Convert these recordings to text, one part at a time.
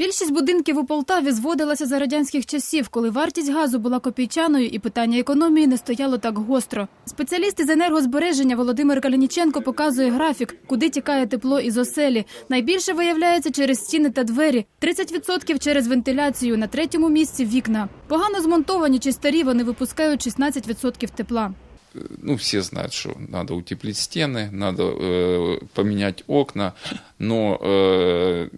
Більшість будинків у Полтаві зводилася за радянських часів, коли вартість газу була копійчаною і питання економії не стояло так гостро. Спеціаліст із енергозбереження Володимир Калініченко показує графік, куди тікає тепло із оселі. Найбільше виявляється через стіни та двері, 30% через вентиляцію, на третьому місці вікна. Погано змонтовані чи старі вони випускають 16% тепла ну, все знают, что надо утеплить стены, надо э, поменять окна, но, э,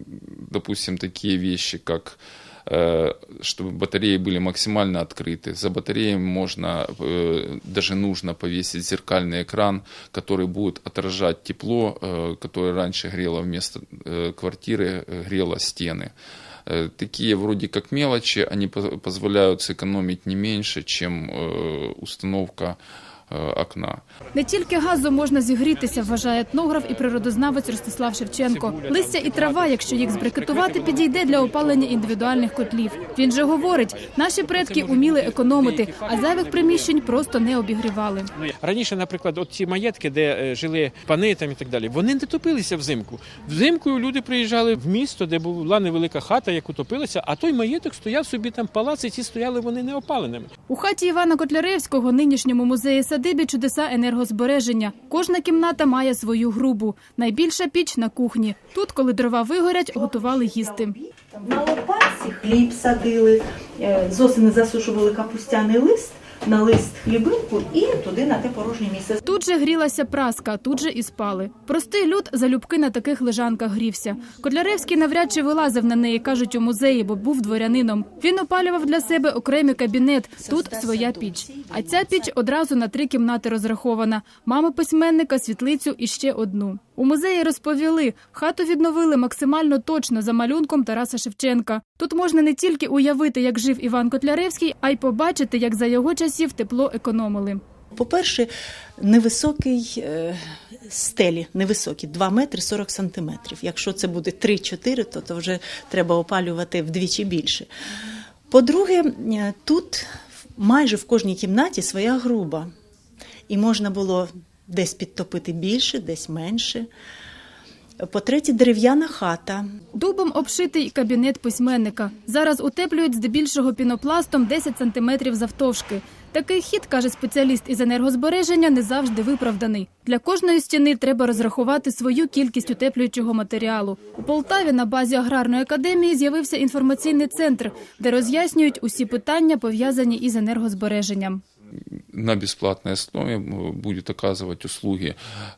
допустим, такие вещи, как э, чтобы батареи были максимально открыты. За батареями можно, э, даже нужно повесить зеркальный экран, который будет отражать тепло, э, которое раньше грело вместо э, квартиры, э, грело стены. Э, Такие вроде как мелочи, они по- позволяют сэкономить не меньше, чем э, установка э, окна. Не тільки газом можна зігрітися, вважає етнограф і природознавець Ростислав Шевченко. Листя і трава, якщо їх збрикетувати, підійде для опалення індивідуальних котлів. Він же говорить, наші предки уміли економити, а зайвих приміщень просто не обігрівали. Ну, Раніше, наприклад, от ці маєтки, де е, жили пани там і так далі, вони не топилися взимку. Взимку люди приїжджали в місто, де була невелика хата, яку топилася, а той маєток стояв собі там палац, і ці стояли вони неопаленими. У хаті Івана Котляревського, нинішньому музеї садибі, чудеса енергозбереження. Кожна кімната має свою грубу. Найбільша піч на кухні. Тут, коли дрова вигорять, готували їсти. На лопатці хліб садили, е, з осени засушували капустяний лист на лист хлібинку і туди на те порожнє місце. Тут же грілася праска, тут же і спали. Простий люд залюбки на таких лежанках грівся. Котляревський навряд чи вилазив на неї, кажуть у музеї, бо був дворянином. Він опалював для себе окремий кабінет. Тут своя піч. А ця піч одразу на три кімнати розрахована: мама письменника, світлицю і ще одну. У музеї розповіли, хату відновили максимально точно за малюнком Тараса Шевченка. Тут можна не тільки уявити, як жив Іван Котляревський, а й побачити, як за його часів тепло економили. По-перше, невисокий е, стелі, невисокі, 2 метри 40 сантиметрів. Якщо це буде 3-4, то, то вже треба опалювати вдвічі більше. По-друге, е, тут майже в кожній кімнаті своя груба. І можна було десь підтопити більше, десь менше. По-третє, дерев'яна хата. Дубом обшитий кабінет письменника. Зараз утеплюють здебільшого пінопластом 10 сантиметрів завтовшки. Такий хід, каже спеціаліст із енергозбереження, не завжди виправданий. Для кожної стіни треба розрахувати свою кількість утеплюючого матеріалу. У Полтаві на базі аграрної академії з'явився інформаційний центр, де роз'яснюють усі питання, пов'язані із енергозбереженням. На бесплатной основе будет оказывать услуги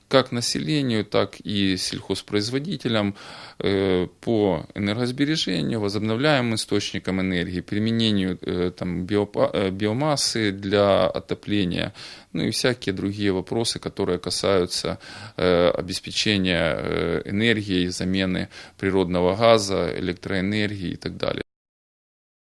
как населению, так и сельхозпроизводителям э, по энергосбережению, возобновляемым источникам энергии, применению э, там, э, биомассы для отопления, ну и всякие другие вопросы, которые касаются обеспечения э, энергией, замены природного газа, электроэнергии и так далее.